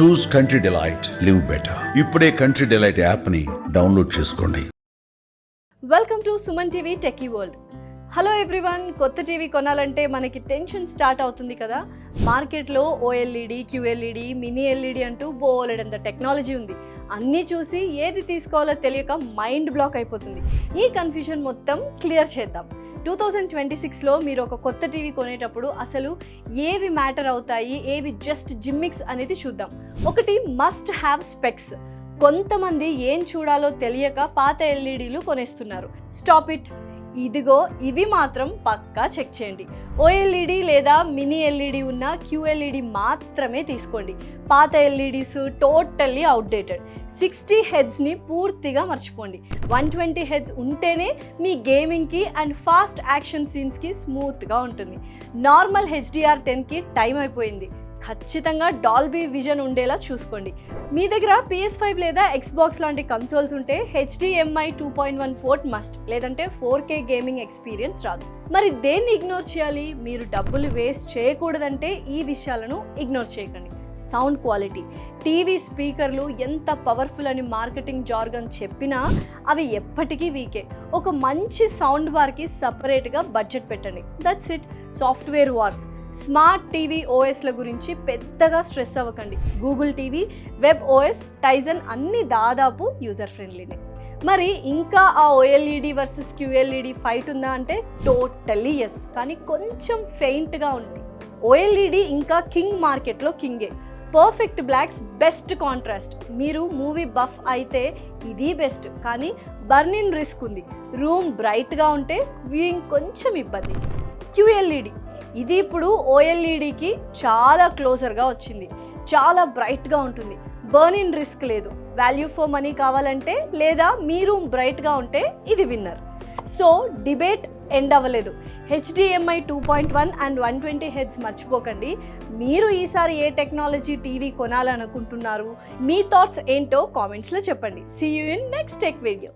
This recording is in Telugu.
Choose country delight live better. ఇప్పుడే కంట్రీ డిలైట్ యాప్ని డౌన్లోడ్ చేసుకోండి. Welcome to Suman TV techie world. Hello everyone కొత్త టీవీ కొనాలంటే మనకి టెన్షన్ స్టార్ట్ అవుతుంది కదా? మార్కెట్లో ఓఎల్ఈడి క్యూఎల్ఈడి మినీ ఎల్ఈడి అంటూ బోలెడంత టెక్నాలజీ ఉంది. అన్నీ చూసి ఏది తీసుకోవాలో తెలియక మైండ్ బ్లాక్ అయిపోతుంది. ఈ కన్ఫ్యూజన్ మొత్తం క్లియర్ చేద్దాం. టూ థౌజండ్ ట్వంటీ సిక్స్లో మీరు ఒక కొత్త టీవీ కొనేటప్పుడు అసలు ఏవి మ్యాటర్ అవుతాయి ఏవి జస్ట్ జిమ్మిక్స్ అనేది చూద్దాం. ఒకటి మస్ట్ హ్యావ్ స్పెక్స్ కొంతమంది ఏం చూడాలో తెలియక పాత ఎల్ఈడీలు కొనేస్తున్నారు. స్టాప్ ఇట్ ఇదిగో ఇవి మాత్రం పక్కా చెక్ చేయండి. ఓఎల్ఈడి లేదా మినీ ఎల్ఈడి ఉన్న క్యూఎల్ఈడి మాత్రమే తీసుకోండి. పాత ఎల్ఈడీస్ టోటల్లీ అవుట్డేటెడ్. సిక్స్టీ హెడ్స్ని పూర్తిగా మర్చిపోండి. వన్ ట్వంటీ హెడ్స్ ఉంటేనే మీ గేమింగ్కి అండ్ ఫాస్ట్ యాక్షన్ సీన్స్కి స్మూత్గా ఉంటుంది. నార్మల్ హెచ్డిఆర్ టెన్కి టైం అయిపోయింది. ఖచ్చితంగా డాల్బీ విజన్ ఉండేలా చూసుకోండి. మీ దగ్గర పిఎస్ ఫైవ్ లేదా ఎక్స్బాక్స్ లాంటి కన్సోల్స్ ఉంటే HDMI two point one port must లేదంటే ఫోర్ కే గేమింగ్ ఎక్స్పీరియన్స్ రాదు. మరి దేన్ని ఇగ్నోర్ చేయాలి? మీరు డబ్బులు వేస్ట్ చేయకూడదంటే ఈ విషయాలను ఇగ్నోర్ చేయకండి. సౌండ్ క్వాలిటీ టీవీ స్పీకర్లు ఎంత పవర్ఫుల్ అని మార్కెటింగ్ జార్గన్ చెప్పినా అవి ఎప్పటికీ వీకే ఒక మంచి సౌండ్ బార్కి సపరేట్గా బడ్జెట్ పెట్టండి. That's it software wars smart TV ఓఎస్ల గురించి పెద్దగా స్ట్రెస్ అవ్వకండి. Google TV web OS Tizen అన్ని దాదాపు యూజర్ ఫ్రెండ్లీనే. మరి ఇంకా ఆ ఓఎల్ఈడి వర్సెస్ క్యూఎల్ఈడి ఫైట్ ఉందా అంటే టోటల్లీ ఎస్. కానీ కొంచెం ఫెయింట్గా ఉంది. ఓఎల్ఈడి ఇంకా కింగ్ మార్కెట్లో కింగే. Perfect blacks best contrast. మీరు మూవీ బఫ్ అయితే ఇది బెస్ట్. కానీ బర్నిన్ రిస్క్ ఉంది. రూమ్ బ్రైట్గా ఉంటే వ్యూయింగ్ కొంచెం ఇబ్బంది. క్యూఎల్ఈడి. ఇది ఇప్పుడు ఓఎల్ఈడికి చాలా క్లోజర్గా వచ్చింది. చాలా బ్రైట్గా ఉంటుంది. బర్నిన్ రిస్క్ లేదు. వాల్యూ ఫర్ మనీ కావాలంటే లేదా మీ రూమ్ బ్రైట్గా ఉంటే ఇది విన్నర్ సో డిబేట్ ఎండ్ అవ్వలేదు. HDMI two point one and one twenty hertz మర్చిపోకండి. మీరు ఈసారి ఏ టెక్నాలజీ టీవీ కొనాలనుకుంటున్నారు? మీ థాట్స్ ఏంటో కామెంట్స్లో చెప్పండి. See you in next tech video